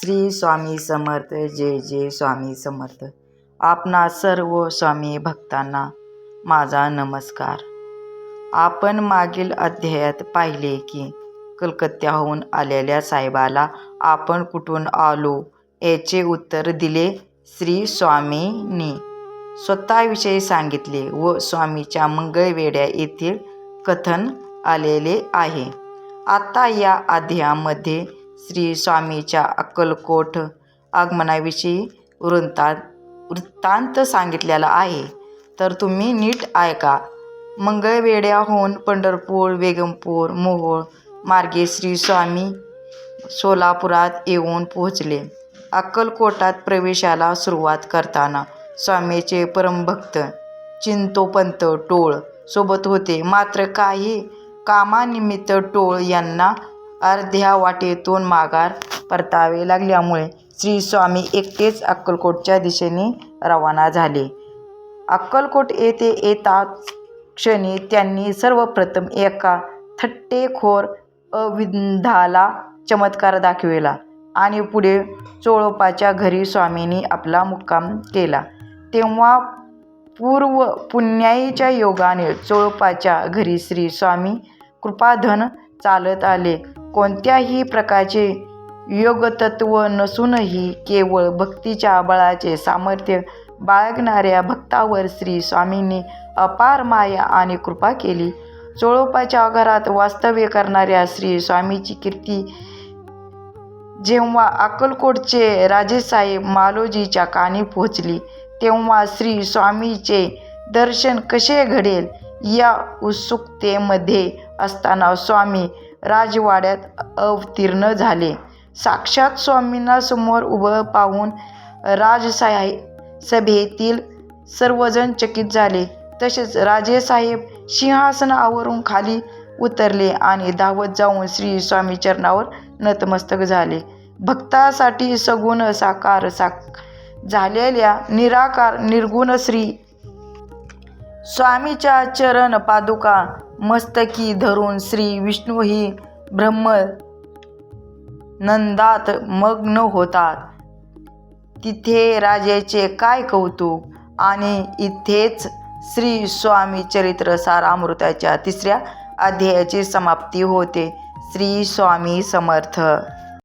श्री स्वामी समर्थ जय जय स्वामी समर्थ. आपणा सर्व स्वामी भक्तांना माझा नमस्कार. आपण मागील अध्यायात पाहिले की कलकत्त्याहून आलेल्या साहेबाला आपण कुठून आलो याचे उत्तर दिले श्री स्वामींनी. स्वतःविषयी सांगितले व स्वामीच्या मंगळवेढ्या येथील कथन आलेले आहे. आता या अध्यायामध्ये श्री स्वामीच्या अक्कलकोट आगमनाविषयी वृत्तांत वृत्तांत सांगितलेला आहे. तर तुम्ही नीट ऐका. मंगळवेड्याहून पंढरपूर बेगमपूर मोहोळ मार्गे श्री स्वामी सोलापुरात येऊन पोहोचले. अक्कलकोटात प्रवेशाला सुरुवात करताना स्वामीचे परमभक्त चिंतोपंत टोळ सोबत होते. मात्र काही कामानिमित्त टोळ यांना अर्ध्या वाटेतून माघार परतावे लागल्यामुळे श्री स्वामी एकटेच अक्कलकोटच्या दिशेने रवाना झाले. अक्कलकोट येथे येताच क्षणी त्यांनी सर्वप्रथम एका थट्टेखोर अविंधाला चमत्कार दाखविला आणि पुढे चोळपाच्या घरी स्वामींनी आपला मुक्काम केला. तेव्हा पूर्व पुण्याईच्या योगाने चोळपाच्या घरी श्री स्वामी कृपाधन चालत आले. कोणत्याही प्रकारचे योगतत्व नसूनही केवळ भक्तीच्या बळाचे सामर्थ्य बाळगणाऱ्या भक्तावर श्री स्वामींनी अपार माया आणि कृपा केली. चोळोपाच्या घरात वास्तव्य करणाऱ्या श्री स्वामीची कीर्ती जेव्हा अक्कलकोटचे राजेसाहेब मालोजीच्या कानी पोहोचली तेव्हा श्री स्वामीचे दर्शन कसे घडेल या उत्सुकतेमध्ये असताना स्वामी राजवाड्यात अवतीर्ण झाले. साक्षात स्वामींना समोर उभं पाहून राजसाहेब सभेतील सर्वजण चकित झाले. तसेच राजेसाहेब सिंहासनावरून खाली उतरले आणि धावत जाऊन श्री स्वामी चरणावर नतमस्तक झाले. भक्तासाठी सगुण साकार साक झालेल्या निराकार निर्गुण श्री स्वामीच्या चरण पादुका मस्तकी धरून श्री विष्णूही ब्रह्म नंदात मग्न होतात. तिथे राजेचे काय कौतुक? आणि इथेच श्री स्वामी चरित्र सारामृताच्या तिसऱ्या अध्यायाची समाप्ती होते. श्री स्वामी समर्थ.